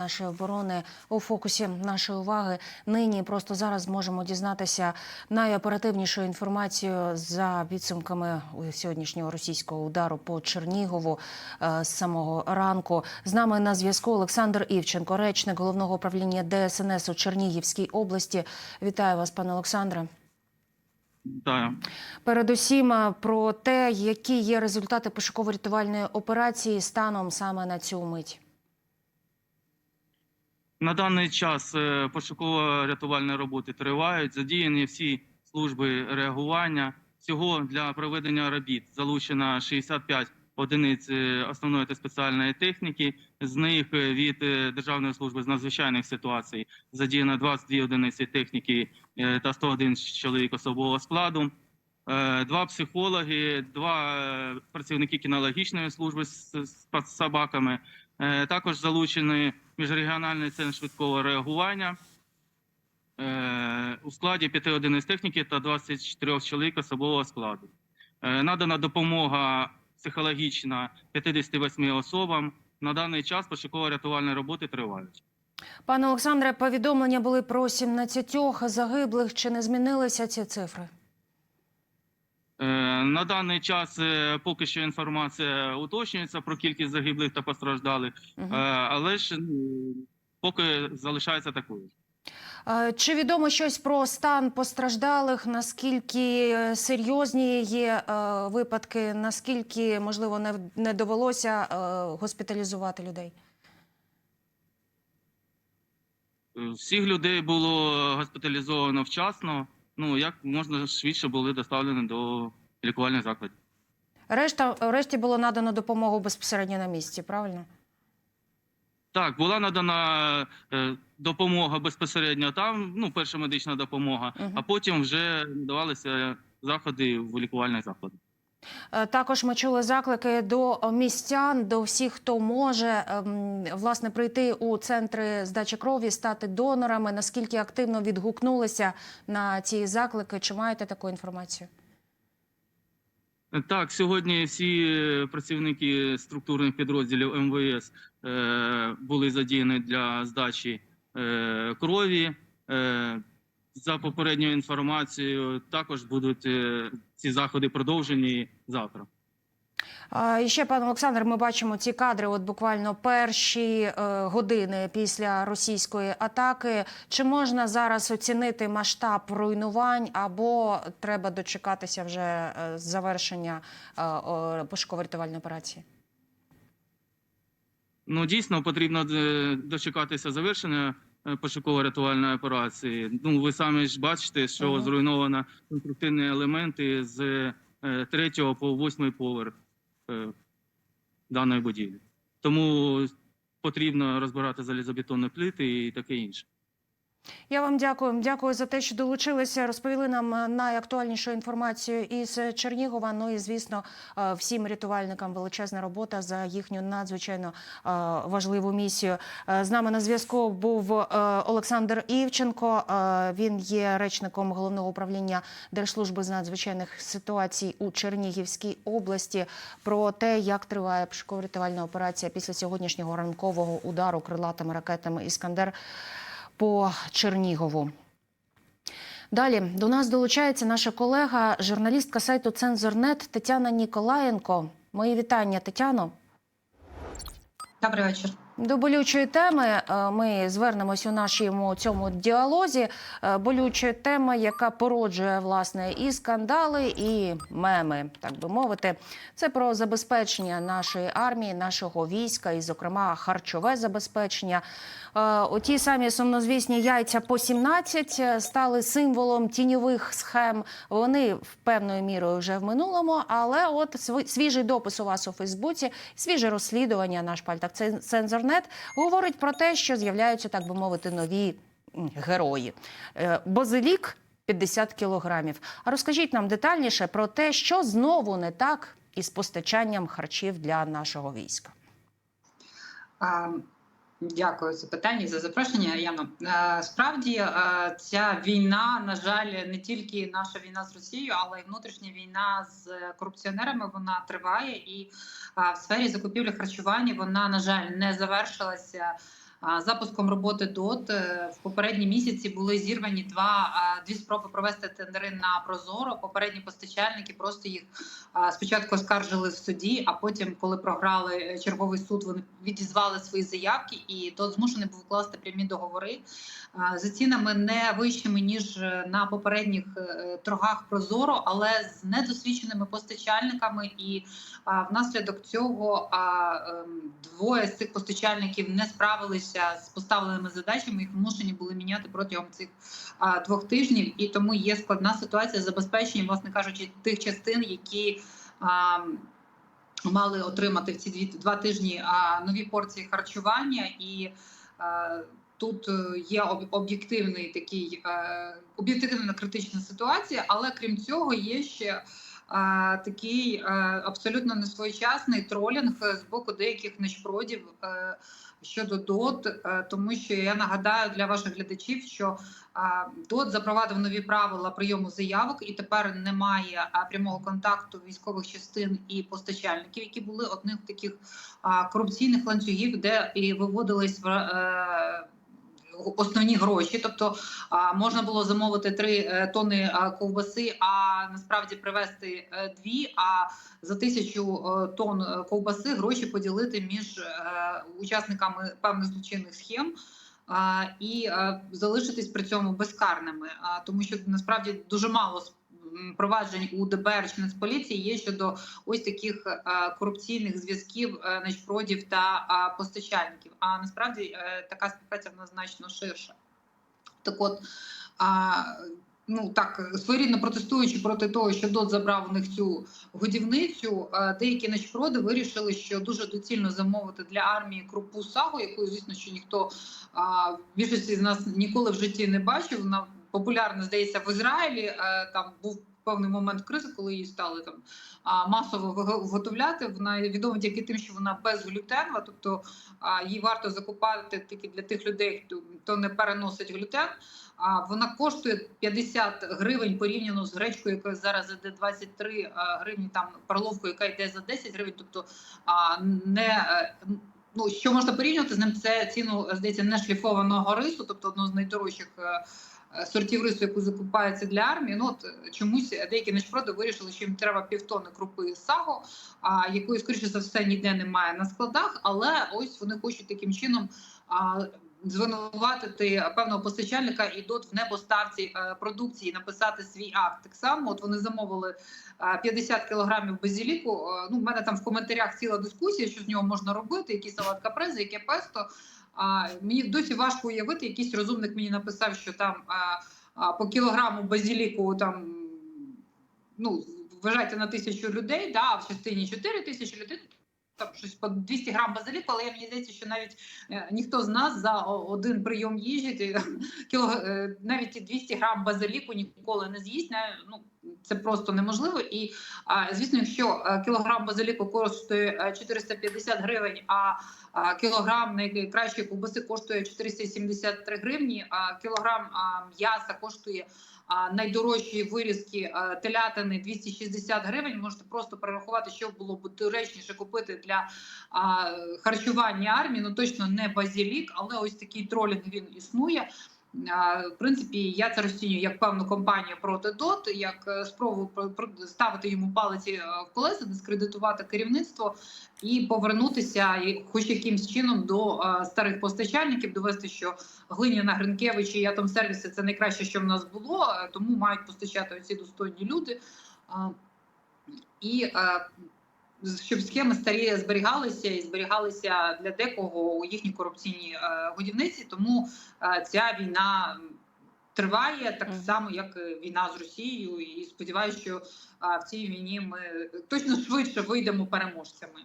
Нашої оборони у фокусі нашої уваги нині просто зараз можемо дізнатися найоперативнішу інформацію за підсумками сьогоднішнього російського удару по Чернігову е, з самого ранку. З нами на зв'язку Олександр Івченко, речник головного управління ДСНС у Чернігівській області. Вітаю вас, пане Олександре. Вітаю. Передусім е, про те, які є результати пошуково-рятувальної операції станом саме на цю мить. На даний час е, пошуково-рятувальні роботи тривають. Задіяні всі служби реагування. Всього для проведення робіт залучено 65 одиниць е, основної та спеціальної техніки. З них е, від Державної служби з надзвичайних ситуацій задіяно 22 одиниці техніки та 101 чоловік особового складу. Два психологи, два працівники кінологічної служби з собаками. Е, Також залучений міжрегіональний центр швидкого реагування е, у складі 5 одиниць техніки та 24 чоловік особового складу. Е, Надана допомога психологічна 58 особам. На даний час пошуково-рятувальні роботи тривають. Пане Олександре, повідомлення були про 17 загиблих. Чи не змінилися ці цифри? Е, На даний час е, поки що інформація уточнюється про кількість загиблих та постраждалих, е, але ж поки залишається такою. Чи відомо щось про стан постраждалих? Наскільки серйозні є випадки? Наскільки можливо не, довелося госпіталізувати людей? Всіх людей було госпіталізовано вчасно. Ну як можна швидше були доставлені до лікувальних закладів. Решта решті було надано допомогу безпосередньо на місці, правильно? Так, була надана е, допомога безпосередньо там. Ну, перша медична допомога, Мгм. а потім вже надавалися заходи в лікувальних закладах. Е, Також ми чули заклики до містян, до всіх, хто може ем, власне прийти у центри здачі крові, стати донорами. Наскільки активно відгукнулися на ці заклики? Чи маєте таку інформацію? Так, сьогодні всі е, працівники структурних підрозділів МВС е, були задіяні для здачі крові. За попередньою інформацією, також будуть е, ці заходи продовжені завтра. І ще, пане Олександр, ми бачимо ці кадри. От буквально перші е, години після російської атаки. Чи можна зараз оцінити масштаб руйнувань, або треба дочекатися вже е, завершення пошуково-рятувальної операції? Ну, дійсно потрібно дочекатися завершення пошуково-рятувальної операції. Ну, ви самі ж бачите, що ага. зруйновано конструктивні елементи з е, третього по восьмий поверх е, даної будівлі. Тому потрібно розбирати залізобетонні плити і таке інше. Я вам дякую. Дякую за те, що долучилися. Розповіли нам е, найактуальнішу інформацію із Чернігова. Ну і звісно, е, всім рятувальникам величезна робота за їхню надзвичайно е, важливу місію. З нами на зв'язку був Олександр Івченко. Він є речником головного управління Держслужби з надзвичайних ситуацій у Чернігівській області. Про те, як триває пошуково-рятувальна операція після сьогоднішнього ранкового удару крилатими ракетами Іскандер по Чернігову. Далі до нас долучається наша колега, журналістка сайту Цензорнет Тетяна Ніколаєнко. Мої вітання, Тетяно. Добрий вечір. До болючої теми е, ми звернемось у нашому цьому діалозі. Е, Болючої теми, яка породжує власне і скандали, і меми, так би мовити. Це про забезпечення нашої армії, нашого війська, і, зокрема, харчове забезпечення. Е, Оті самі сумнозвісні яйця по 17 стали символом тіньових схем. Вони в певною мірою вже в минулому, але от св- свіжий допис у вас у Фейсбуці, свіже розслідування на шпальтах Цен- Цензорнет говорить про те, що з'являються, так би мовити, нові герої. Е, Базилік 50 кілограмів. А розкажіть нам детальніше про те, що знову не так із постачанням харчів для нашого війська. Дякую за питання за запрошення. Яно Е, справді е, ця війна, на жаль, не тільки наша війна з Росією, але й внутрішня війна з корупціонерами. Вона триває, і е, в сфері закупівлі харчування вона на жаль не завершилася запуском роботи ДОТ е, в попередні місяці були зірвані два дві спроби провести тендери на Прозоро. Попередні постачальники просто їх спочатку оскаржили в суді, а потім, коли програли е, черговий суд, вони відізвали свої заявки, і ДОТ змушений був укласти прямі договори за цінами не вищими ніж е, на попередніх е, торгах Прозоро, але з недосвідченими постачальниками. І внаслідок цього ем, двоє з цих постачальників не справилися з поставленими задачами. Їх змушені були міняти протягом цих двох тижнів. І тому є складна ситуація з забезпеченням, власне кажучи, тих частин, які. Мали отримати в ці дві два тижні а, нові порції харчування, і е, тут е, є об'єктивний такий е, об'єктивна критична ситуація, але крім цього є ще е, такий абсолютно несвоєчасний тролінг з боку деяких нечпродів е, щодо ДОТ, тому що я нагадаю для ваших глядачів, що ДОТ запровадив нові правила прийому заявок, і тепер немає прямого контакту військових частин і постачальників, які були одним з таких корупційних ланцюгів, де і виводились в. Е, Основні гроші, тобто можна було замовити три е, тони ковбаси, а насправді привезти е, дві. А за тисячу е, тонн е, ковбаси гроші поділити між е, учасниками певних злочинних схем і е, залишитись при цьому безкарними, тому що насправді дуже мало проваджень у ДБР чи Нацполіції є щодо ось таких е, корупційних зв'язків е, нечпродів та постачальників. А насправді е, така співпраця в нас значно ширша. Так от. Ну так своєрідно протестуючи проти того, що ДОТ забрав у них цю годівницю, деякі ночпроди вирішили, що дуже доцільно замовити для армії крупу сагу, яку звісно, що ніхто а, більшості з нас ніколи в житті не бачив. Вона популярна, здається, в Ізраїлі. Е, Там був певний момент кризи, коли її стали там масово виготовляти. Вона відома тільки тим, що вона безглютенова, тобто її варто закупати тільки для тих людей, хто, не переносить глютен. А вона коштує 50 гривень порівняно з гречкою, яка зараз іде 23 а, гривні, там перловкою, яка йде за 10 гривень. Тобто не е, ну що можна порівнювати з ним? Це ціну здається не шліфованого рису, тобто одного з найдорожчих. Е, Сортів рису, яку закупається для армії, ну от е, чомусь деякі нечпроди вирішили, що їм треба півтони крупи саго, а якої скоріше за все ніде немає на складах. Але ось вони хочуть таким чином а, звинуватити певного постачальника і дот в непоставці е, продукції, написати свій акт. Так само, от вони замовили е, 50 кілограмів базіліку. Ну, в мене там в коментарях ціла дискусія, що з нього можна робити, який салат капрези, яке песто. А мені досі важко уявити, якийсь розумник мені написав, що там а, а, по кілограму базіліку там ну вважайте на тисячу людей, да, в частині 4 тисячі людей. Там щось по 200 грам базиліку, але мені здається, що навіть е, ніхто з нас за один прийом їжі кіло, е, навіть ті 200 грам базиліку ніколи не з'їсть. Ну, це просто неможливо. І звісно, якщо е, кілограм базиліку коштує е, 450 гривень, а кілограм найкращої ковбаси коштує 473 гривні, а кілограм м'яса коштує а, найдорожчі вирізки а, телятини 260 гривень. Можете просто перерахувати, що було б доречніше купити для харчування армії. Ну точно не базілік, але ось такий тролінг він існує. В принципі, я це розцінюю як певну компанію проти ДОТ, як е, спробу про- про- ставити йому палиці е, в колеса, дискредитувати керівництво і повернутися, хоч якимсь чином до е, старих постачальників, довести, що Глиняна Гринкевич і Атомсервіси це найкраще, що в нас було, тому мають постачати оці достойні люди. І щоб схеми старі зберігалися і зберігалися для декого у їхній корупційній е, годівниці. Тому е, ця війна триває так само, як війна з Росією. І сподіваюся, що е, в цій війні ми точно швидше вийдемо переможцями.